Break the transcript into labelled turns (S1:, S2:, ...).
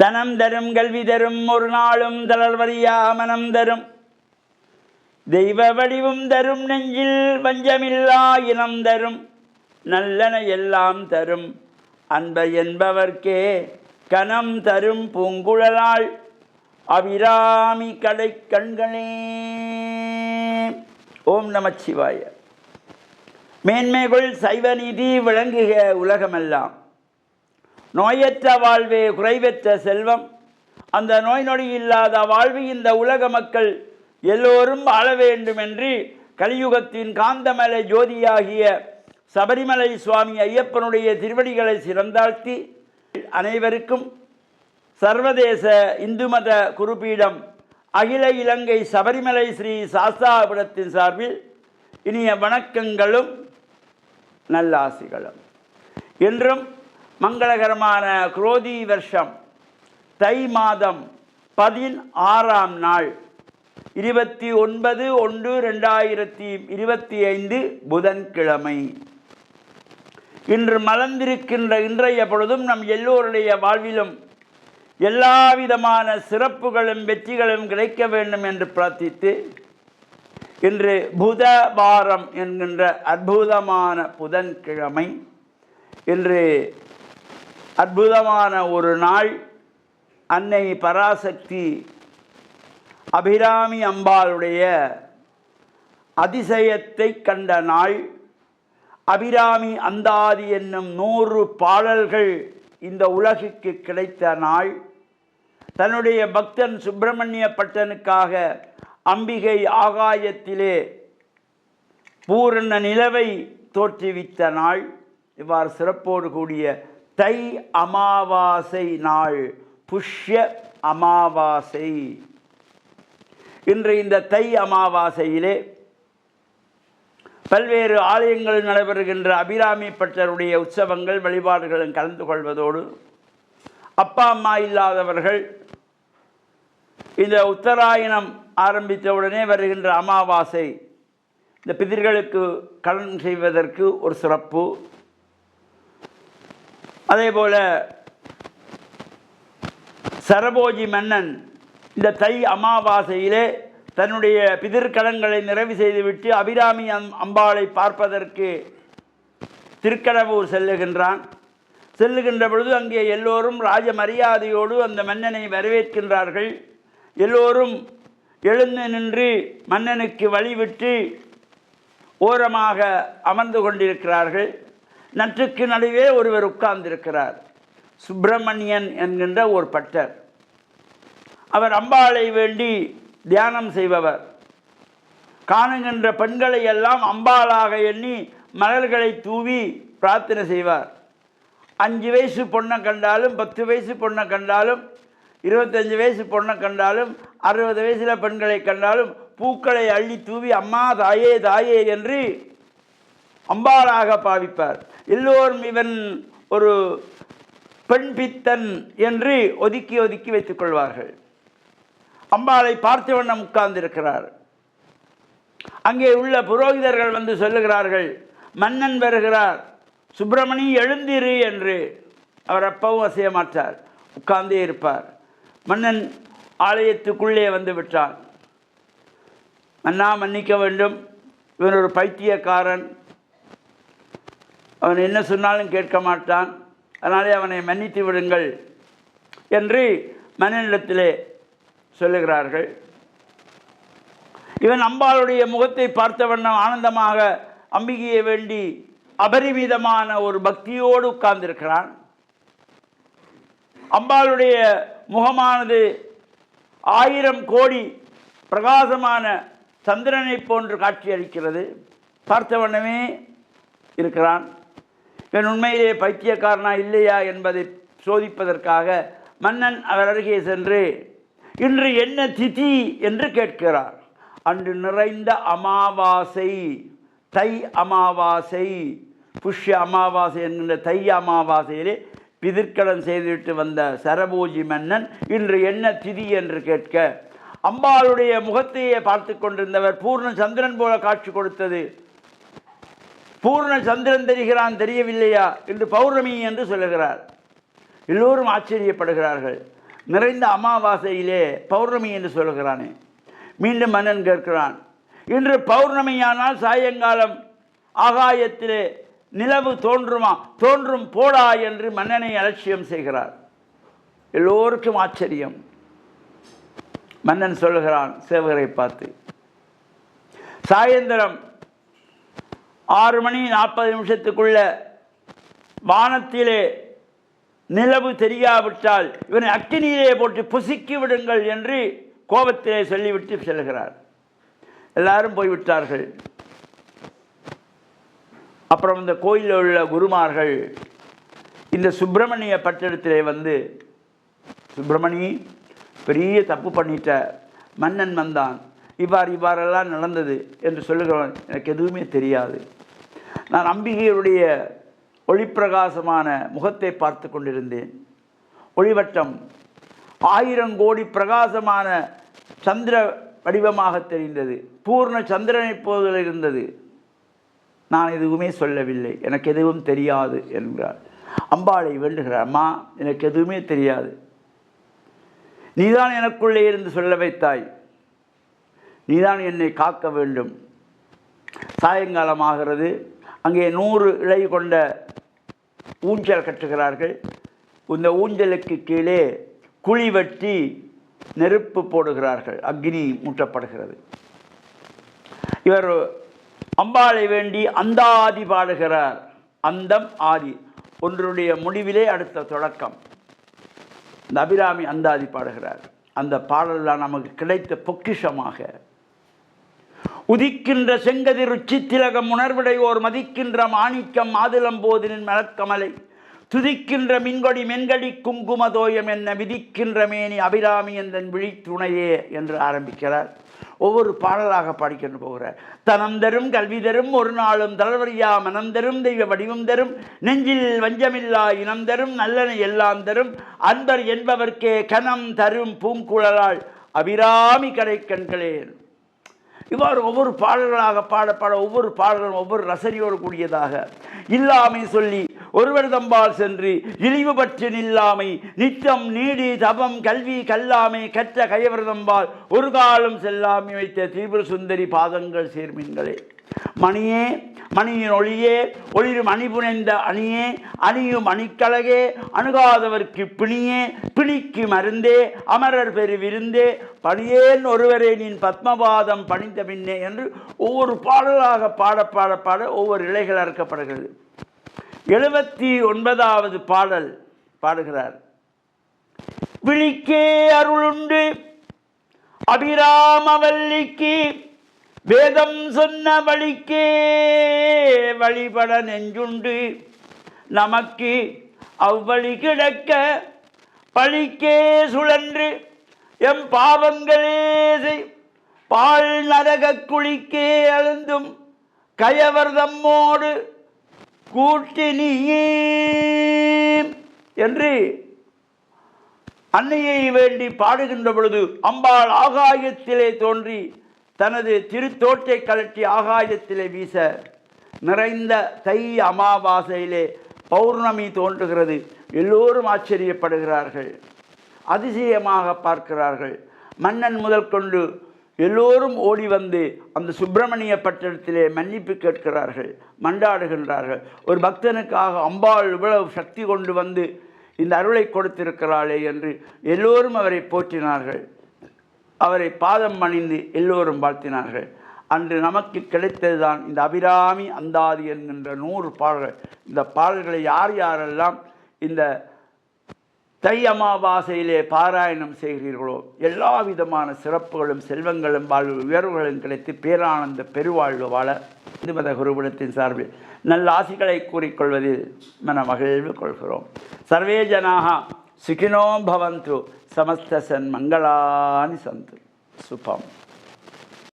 S1: தனம் தரும் கல்வி தரும் ஒரு நாளும் தளர்வறியா மனம் தரும் தெய்வ வடிவும் தரும் நெஞ்சில் வஞ்சமில்லா இனம் தரும் நல்லன எல்லாம் தரும் அன்ப என்பவர்க்கே கனம் தரும் பூங்குழலாள் அபிராமி கடை கண்களே ஓம் நமச்சிவாய மேன்மைகள் சைவநீதி விளங்குக உலகமெல்லாம் நோயற்ற வாழ்வே குறைவற்ற செல்வம் அந்த நோய் நொடி இல்லாத வாழ்வு இந்த உலக மக்கள் எல்லோரும் வாழ வேண்டுமென்று கலியுகத்தின் காந்தமலை ஜோதியாகிய சபரிமலை சுவாமி ஐயப்பனுடைய திருவடிகளை சிறந்தாழ்த்தி அனைவருக்கும் சர்வதேச இந்து மத குருபீடம் அகில இலங்கை சபரிமலை ஸ்ரீ சாஸ்தாபுரத்தின் சார்பில் இனிய வணக்கங்களும் நல்லாசிகளும் என்றும் மங்களகரமான குரோதி வருஷம் தை மாதம் பதினாறாம் நாள் இருபத்தி ஒன்பது ஒன்று ரெண்டாயிரத்தி இருபத்தி ஐந்து புதன்கிழமை இன்று மலர்ந்திருக்கின்ற இன்றைய பொழுதும் நம் எல்லோருடைய வாழ்விலும் எல்லா விதமான சிறப்புகளும் வெற்றிகளும் கிடைக்க வேண்டும் என்று பிரார்த்தித்து இன்று புத வாரம் என்கின்ற அற்புதமான புதன்கிழமை இன்று அற்புதமான ஒரு நாள் அன்னை பராசக்தி அபிராமி அம்பாளுடைய அதிசயத்தை கண்ட நாள் அபிராமி அந்தாதி என்னும் நூறு பாடல்கள் இந்த உலகுக்கு கிடைத்த நாள் தன்னுடைய பக்தன் சுப்பிரமணிய பட்டனுக்காக அம்பிகை ஆகாயத்திலே பூரண நிலவை தோற்றுவித்த நாள் இவ்வாறு சிறப்போடு கூடிய தை அமாவாசை நாள் புஷ்ய அமாவாசை இன்று இந்த தை அமாவாசையிலே பல்வேறு ஆலயங்களில் நடைபெறுகின்ற அபிராமி பட்டருடைய உற்சவங்கள் வழிபாடுகளும் கலந்து கொள்வதோடு அப்பா அம்மா இல்லாதவர்கள் இந்த உத்தராயணம் ஆரம்பித்தவுடனே வருகின்ற அமாவாசை இந்த பிதிர்களுக்கு கடன் செய்வதற்கு ஒரு சிறப்பு அதே போல சரபோஜி மன்னன் இந்த தை அமாவாசையிலே தன்னுடைய பிதிர்கடன்களை நிறைவு செய்துவிட்டு அபிராமி அம்பாளை பார்ப்பதற்கு திருக்கடவூர் செல்லுகின்றான் செல்லுகின்ற பொழுது அங்கே எல்லோரும் ராஜ மரியாதையோடு அந்த மன்னனை வரவேற்கின்றார்கள் எல்லோரும் எழுந்து நின்று மன்னனுக்கு வழிவிட்டு ஓரமாக அமர்ந்து கொண்டிருக்கிறார்கள் நற்றுக்கு நடுவே ஒருவர் உட்கார்ந்திருக்கிறார் சுப்பிரமணியன் என்கின்ற ஒரு பட்டர் அவர் அம்பாளை வேண்டி தியானம் செய்பவர் காணுகின்ற பெண்களை எல்லாம் அம்பாளாக எண்ணி மலர்களை தூவி பிரார்த்தனை செய்வார் அஞ்சு வயசு பொண்ணை கண்டாலும் பத்து வயசு பொண்ணை கண்டாலும் இருபத்தஞ்சி வயசு பொண்ணை கண்டாலும் அறுபது வயசில் பெண்களை கண்டாலும் பூக்களை அள்ளி தூவி அம்மா தாயே தாயே என்று அம்பாளாக பாவிப்பார் எல்லோரும் இவன் ஒரு பெண் பித்தன் என்று ஒதுக்கி ஒதுக்கி வைத்துக் கொள்வார்கள் அம்பாளை பார்த்து வண்ணம் உட்கார்ந்திருக்கிறார் அங்கே உள்ள புரோகிதர்கள் வந்து சொல்லுகிறார்கள் மன்னன் வருகிறார் சுப்பிரமணி எழுந்திரு என்று அவர் அப்பவும் அசைய மாட்டார் உட்கார்ந்தே இருப்பார் மன்னன் ஆலயத்துக்குள்ளே வந்து விட்டான் மன்னா மன்னிக்க வேண்டும் இவன் ஒரு பைத்தியக்காரன் அவன் என்ன சொன்னாலும் கேட்க மாட்டான் அதனாலே அவனை மன்னித்து விடுங்கள் என்று மனநிலத்திலே சொல்லுகிறார்கள் இவன் அம்பாளுடைய முகத்தை பார்த்த வண்ணம் ஆனந்தமாக அம்பிகையை வேண்டி அபரிமிதமான ஒரு பக்தியோடு உட்கார்ந்திருக்கிறான் அம்பாளுடைய முகமானது ஆயிரம் கோடி பிரகாசமான சந்திரனை போன்று காட்சி அளிக்கிறது பார்த்த வண்ணமே இருக்கிறான் பெண் உண்மையிலே பைத்தியக்காரனா இல்லையா என்பதை சோதிப்பதற்காக மன்னன் அவர் அருகே சென்று இன்று என்ன திதி என்று கேட்கிறார் அன்று நிறைந்த அமாவாசை தை அமாவாசை புஷ்ய அமாவாசை என்கின்ற தை அமாவாசையிலே பிதிர்க்கடன் செய்துவிட்டு வந்த சரபோஜி மன்னன் இன்று என்ன திதி என்று கேட்க அம்பாளுடைய முகத்தையே பார்த்து கொண்டிருந்தவர் பூர்ண சந்திரன் போல காட்சி கொடுத்தது பூர்ண சந்திரன் தெரிகிறான் தெரியவில்லையா என்று பௌர்ணமி என்று சொல்லுகிறார் எல்லோரும் ஆச்சரியப்படுகிறார்கள் நிறைந்த அமாவாசையிலே பௌர்ணமி என்று சொல்கிறானே மீண்டும் மன்னன் கேட்கிறான் இன்று பௌர்ணமியானால் சாயங்காலம் ஆகாயத்திலே நிலவு தோன்றுமா தோன்றும் போடா என்று மன்னனை அலட்சியம் செய்கிறார் எல்லோருக்கும் ஆச்சரியம் மன்னன் சொல்லுகிறான் சேவகரை பார்த்து சாயந்தரம் ஆறு மணி நாற்பது நிமிஷத்துக்குள்ள வானத்திலே நிலவு தெரியாவிட்டால் இவனை அக்னியிலே போட்டு புசிக்கி விடுங்கள் என்று கோபத்திலே சொல்லிவிட்டு செல்கிறார் எல்லாரும் போய்விட்டார்கள் அப்புறம் இந்த கோயிலில் உள்ள குருமார்கள் இந்த சுப்பிரமணிய பட்டடத்திலே வந்து சுப்பிரமணி பெரிய தப்பு பண்ணிட்ட மன்னன் வந்தான் இவ்வாறு இவ்வாறெல்லாம் நடந்தது என்று சொல்லுகிறவன் எனக்கு எதுவுமே தெரியாது நான் அம்பிகையுடைய ஒளிப்பிரகாசமான முகத்தை பார்த்து கொண்டிருந்தேன் ஒளிவட்டம் ஆயிரம் கோடி பிரகாசமான சந்திர வடிவமாக தெரிந்தது பூர்ண சந்திரனை போதில் இருந்தது நான் எதுவுமே சொல்லவில்லை எனக்கு எதுவும் தெரியாது என்கிறார் அம்பாளை வேண்டுகிறார் அம்மா எனக்கு எதுவுமே தெரியாது நீதான் எனக்குள்ளே இருந்து சொல்ல வைத்தாய் நீதான் என்னை காக்க வேண்டும் சாயங்காலம் ஆகிறது அங்கே நூறு இலை கொண்ட ஊஞ்சல் கட்டுகிறார்கள் இந்த ஊஞ்சலுக்கு கீழே குழி வெட்டி நெருப்பு போடுகிறார்கள் அக்னி மூட்டப்படுகிறது இவர் அம்பாளை வேண்டி அந்தாதி பாடுகிறார் அந்தம் ஆதி ஒன்றுடைய முடிவிலே அடுத்த தொடக்கம் இந்த அபிராமி அந்தாதி பாடுகிறார் அந்த பாடலாம் நமக்கு கிடைத்த பொக்கிஷமாக உதிக்கின்ற செங்கதி ருச்சி திலகம் உணர்விடையோர் மதிக்கின்ற மாணிக்கம் மாதுளம்போதினின் மலக்கமலை துதிக்கின்ற மின்கொடி மென்கடி குங்குமதோயம் என்ன விதிக்கின்ற மேனி அபிராமி என்றன் விழித்துணையே என்று ஆரம்பிக்கிறார் ஒவ்வொரு பாடலாக பாடிக்கொண்டு போகிறார் தனம் தரும் கல்வி தரும் ஒரு நாளும் தளவரியா மனம் தரும் தெய்வ வடிவம் தரும் நெஞ்சில் வஞ்சமில்லா இனம் தரும் நல்லனை எல்லாம் தரும் அன்பர் என்பவர்க்கே கணம் தரும் பூங்குழலால் அபிராமி கடை கண்களேன் இவ்வாறு ஒவ்வொரு பாடல்களாக பாட பாட ஒவ்வொரு பாடல்களும் ஒவ்வொரு ரசனையோடு கூடியதாக இல்லாமை சொல்லி ஒருவர் தம்பால் சென்று இழிவு பற்றி நில்லாமை நித்தம் நீடி தபம் கல்வி கல்லாமை கற்ற கையவிரதம்பால் ஒரு காலம் செல்லாமை வைத்த தீவிர சுந்தரி பாதங்கள் சேர்மீன்களே மணியே மணியின் ஒளியே ஒளிரும் அணிபுனைந்த அணியே அணியும் அணிக்கழகே அணுகாதவர்க்கு பிணியே பிணிக்கு மருந்தே அமரர் பெரு விருந்தே பணியேன் ஒருவரே நீ பத்மபாதம் பணிந்த பின்னே என்று ஒவ்வொரு பாடலாக பாட பாட பாட ஒவ்வொரு இலைகள் அறுக்கப்படுகிறது எழுபத்தி ஒன்பதாவது பாடல் பாடுகிறார் விழிக்கே அருளுண்டு அபிராமவல்லிக்கு வேதம் சொன்ன வழிக்கே வழிபட நெஞ்சுண்டு நமக்கு அவ்வழி கிடக்க பழிக்கே சுழன்று எம் பாவங்களே செய் பால் நரக குழிக்கே அழுந்தும் கயவர் தம்மோடு கூட்டினியே என்று அன்னையை வேண்டி பாடுகின்ற பொழுது அம்பாள் ஆகாயத்திலே தோன்றி தனது திருத்தோட்டை கலட்டி ஆகாயத்திலே வீச நிறைந்த தை அமாவாசையிலே பௌர்ணமி தோன்றுகிறது எல்லோரும் ஆச்சரியப்படுகிறார்கள் அதிசயமாக பார்க்கிறார்கள் மன்னன் முதல் கொண்டு எல்லோரும் ஓடி வந்து அந்த சுப்பிரமணிய பட்டணத்திலே மன்னிப்பு கேட்கிறார்கள் மண்டாடுகின்றார்கள் ஒரு பக்தனுக்காக அம்பாள் இவ்வளவு சக்தி கொண்டு வந்து இந்த அருளை கொடுத்திருக்கிறாளே என்று எல்லோரும் அவரை போற்றினார்கள் அவரை பாதம் அணிந்து எல்லோரும் வாழ்த்தினார்கள் அன்று நமக்கு கிடைத்தது தான் இந்த அபிராமி அந்தாதி என்கின்ற நூறு பாடல்கள் இந்த பாடல்களை யார் யாரெல்லாம் இந்த தை அமாவாசையிலே பாராயணம் செய்கிறீர்களோ எல்லா விதமான சிறப்புகளும் செல்வங்களும் வாழ்வு உயர்வுகளும் கிடைத்து பேரானந்த பெருவாழ்வு வாழ இந்து குருபுலத்தின் சார்பில் நல்ல ஆசிகளை கூறிக்கொள்வதில் மன மகிழ்வு கொள்கிறோம் சர்வே ஜனாக సుఖినో భవంతు సమస్త సన్మంగళాని సంతు శుభం